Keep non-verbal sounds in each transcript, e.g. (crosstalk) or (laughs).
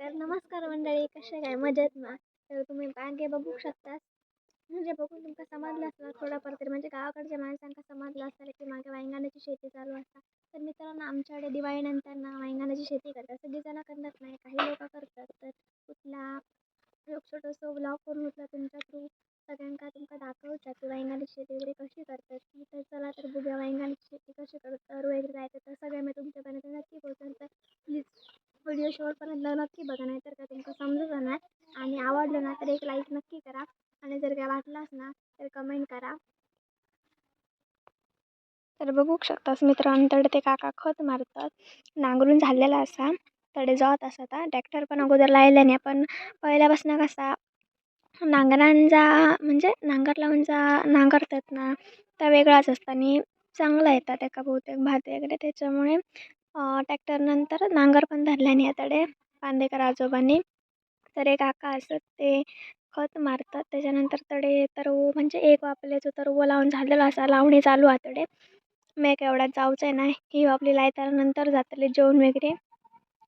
तर नमस्कार मंडळी कसे काय मजेत ना? तर तुम्ही मागे बघू शकता. म्हणजे बघून तुमकां समजलं असणार थोडंफार तरी. म्हणजे गावाकडच्या माणसांका समजलं असणार की मागे वांगणाची शेती चालू असता. तर मित्रांनो आमच्याकडे दिवाळीनंतर ना वांगणाची शेती करतात. सगळीजणं करत नाही काही लोक करतात. तर कुठला एक छोटंसं ब्लॉग करून उठला तुमच्या थ्रू सगळ्यांका तुमका दाखवतात की वांगणाची शेती वगैरे कशी करतात. की तर चला तर बघूया वांगणाची शेती कशी करतात वगैरे जायचं तर सगळ्या मी तुमच्यापर्यंत नक्की पोहोचेल तर प्लीज व्हिडिओ शेवटपर्यंत नक्की बघा नाही तर का तुमका समजत नाही आणि आवडलं ना तर एक लाईक नक्की करा. आणि जर काय वाटलाच ना तर कमेंट करा. तर बघू शकतास मित्रांनो ते काका खत मारतात. नांगरून झालेला असा. तडे जात असता ट्रॅक्टर पण अगोदर लायला नाही पण पहिल्यापासून कसा नांगरांचा म्हणजे नांगर लावून जा नांगरतात ना त्या वेगळाच असतं. आणि चांगला येतात एका बहुतेक भात वगैरे. त्याच्यामुळे टॅक्टरनंतर नांगर पण धरल्याने नाही तडे बांदेकर आजोबांनी. तर एक काका असत ते खत मारतात. त्याच्यानंतर तडे तर म्हणजे एक वापल्याचं तर व लावून झालेलं असा लावणी चालू आतडे मेक एवढ्यात जाऊचं आहे ना ही आपली लायतानंतर जातले जेवण वगैरे.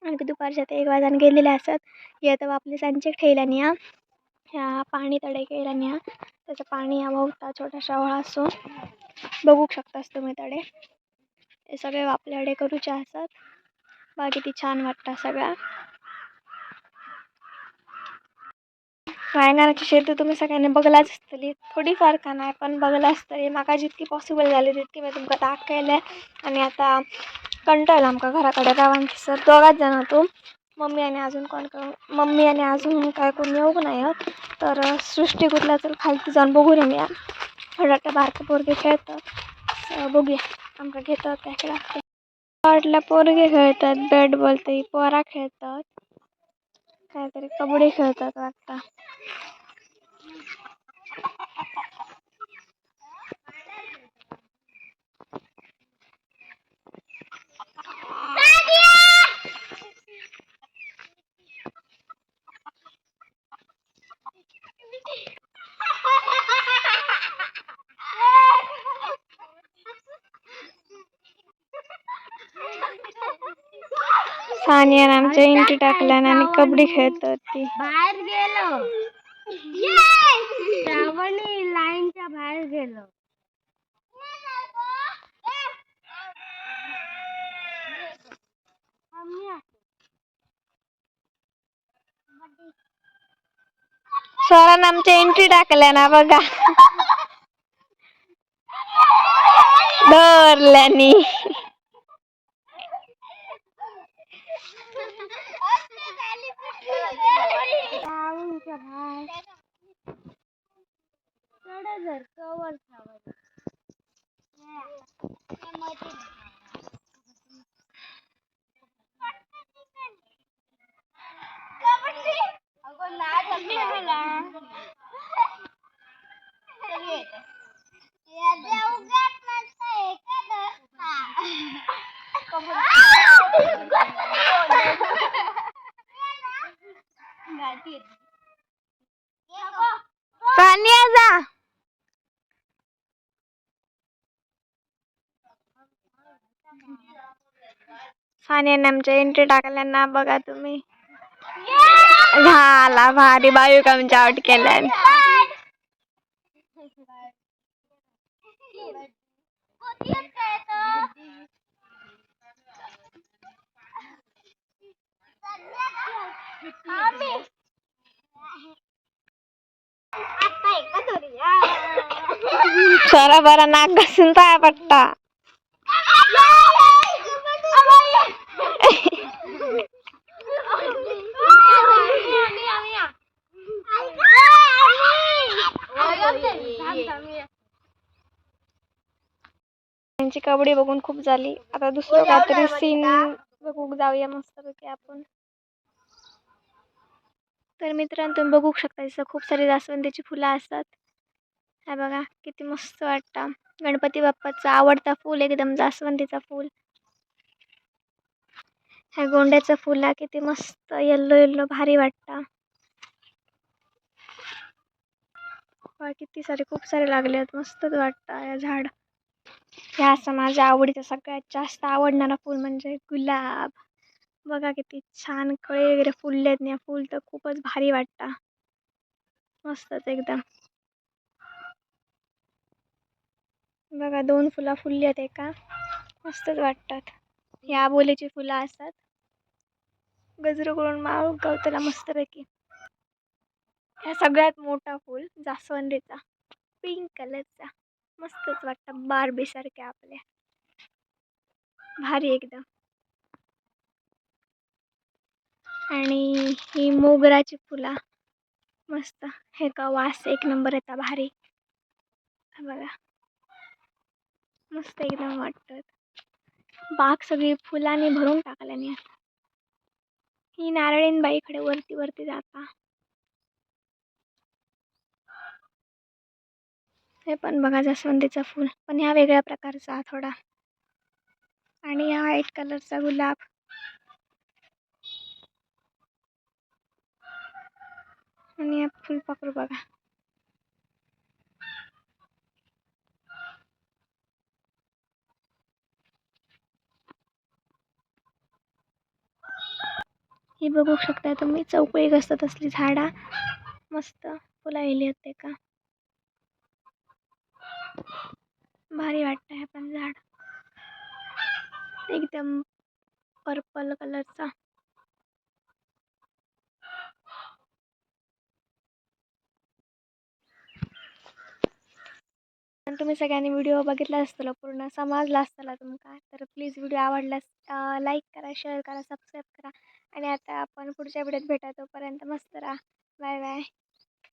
आणखी दुपारच्या ते एक वाजान गेलेले असत. येतं वापली सांचे ठेवल्याने या ह्या पाणी तडे केल्याने या त्याचं पाणी या भोवता छोटासा वळा असून बघू शकतास तुम्ही तडे. हे सगळे आपल्याकडे करूचे असतात. बाकी ती छान वाटतं सगळ्या. वांगणाची शेती तुम्ही सगळ्यांनी बघलाच असतली. थोडीफार का नाही पण बघला असतली म्हाका जितकी पॉसिबल झाली तितकी मी तुमकां दाखयले आणि आता कंटाळलं आमका घराकडे रावान सर. दोघाच जण तू. मम्मी आणि अजून कोण मम्मी आणि अजून काय कोण येऊ नाही आहेत तर सृष्टी कुठला तर खालती जाऊन बघू रे मी थोडा बारके पोरगे खेळतात. बघूया. आमका घेतात काय लागते वाटल्या पोरगे खेळतात बॅट बॉल ते पोरा खेळतात. काहीतरी कबड्डी खेळतात वाटतं. सानिया आमच्या इंटी टाकल्या आणि कबड्डी खेळतात ती बाहेर गेलो. श्रावणी लाईनच्या बाहेर गेलो. सरांना आमच्या एंट्री टाकल्या ना बघा. (laughs) धरल्यानी. श्रावणच्या जर. कवर श्रावण सानिया जा सानियाने आमच्या एंट्री टाकल्या ना बघा तुम्ही. झाला भारी बायू आमच्या आउट केल्या सरा बरा नाक घासून पाया पट्टा त्यांची कबड्डी बघून खूप झाली. आता दुसरं काहीतरी सीन बघू जाऊया मस्तपैकी आपण. तर मित्रांनो तुम्ही बघू शकता इथं खूप सारी जास्वंदीची फुलं असतात. हा बघा किती मस्त वाटतं. गणपती बाप्पाचं आवडता फूल एकदम जास्वंदीचा फूल. ह्या गोंड्याचं फुल आहे किती मस्त येल्लो येल्लो भारी वाटतं. वा किती सारे खूप सारे लागले आहेत मस्तच वाटतं या झाड. ह्या असं माझ्या आवडीचं सगळ्यात जास्त आवडणारा फूल म्हणजे गुलाब. बघा किती छान कळे वगैरे फुलले आहेत ना फुल तर खूपच भारी वाटतं. मस्तच एकदम. बघा दोन फुलं फुलली आहेत एका. मस्तच वाटतात. ही बोलीची फुलं असतात. गजरं करून माळ गवताला मस्तपैकी. ह्या सगळ्यात मोठा फूल जास्वंदीचा. पिंक कलरचा. मस्तच वाटतं. बारबीसारख्या आपल्या. भारी एकदम. आणि ही मोगराची फुलं. मस्त. हे का वास एक नंबर येता भारी. बघा. मस्त एकदम वाटतात बाग सगळी फुलांनी भरून टाकल्याने आता. ही नारायण बाईकडे वरती वरती जाता. हे पण बघा जास्वंदीचं फूल. पण ह्या वेगळ्या प्रकारचा थोडा. आणि हा व्हाईट कलरचा गुलाब. आणि हा फुलपाखरू बघा. ही बघू शकता तुम्ही. चौकळी असतात असली झाडा. मस्त फुला येली होते का? भारी वाटतं हे पण झाड. एकदम पर्पल कलरचा तुम्ही सगळ्यांनी व्हिडिओ बघितला असताना पूर्ण समजला असताना तुमका तर प्लीज व्हिडिओ आवडल्यास लाईक करा शेअर करा सबस्क्राईब करा आणि आता आपण पुढच्या व्हिडिओत भेटा तोपर्यंत मस्त राहा. Bye bye.